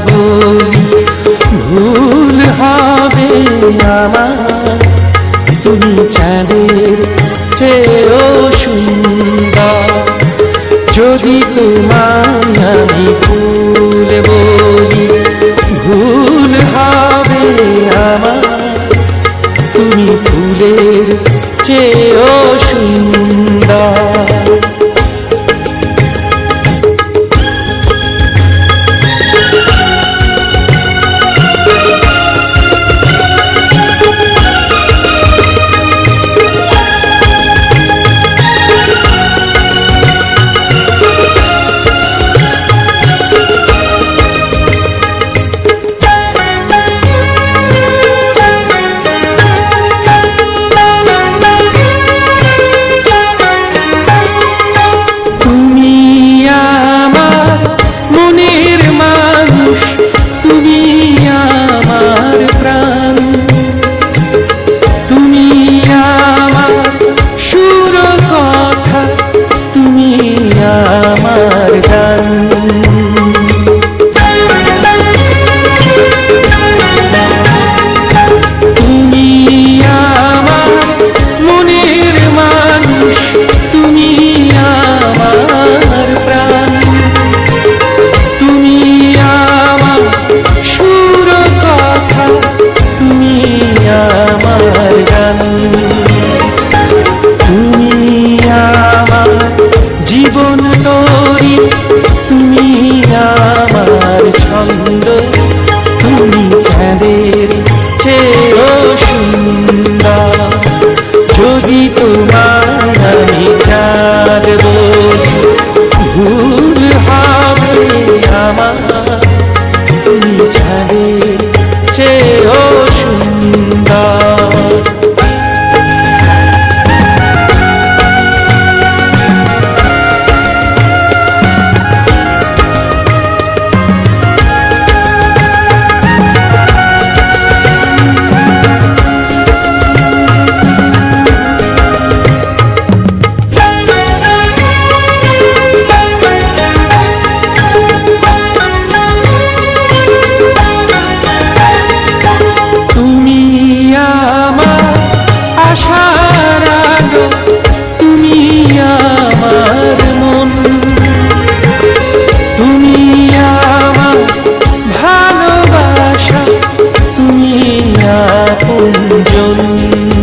বলি ভুল হবে আমার। তুমি চাঁদের চেয়েও সুন্দর। যদি তোমায় আমি ভুল বলি, ভুল হবে আমার। তুমি ফুলের চেয়েও সুন্দর। don't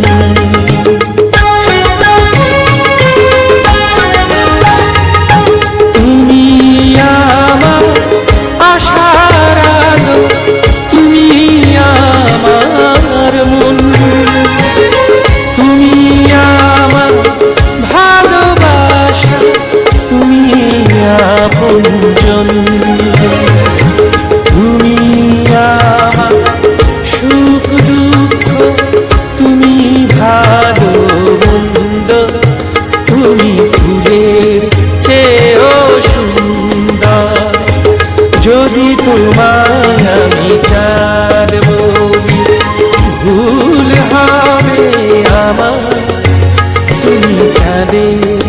চাঁদের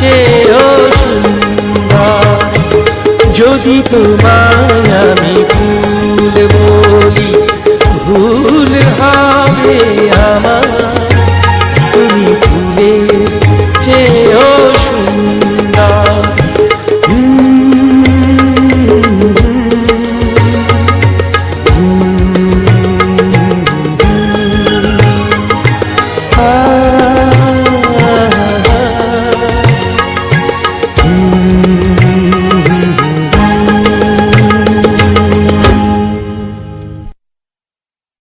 চেয়েও সুন্দর। যদি তোমায় আমি ভুল বলি ভুল হবে আমার।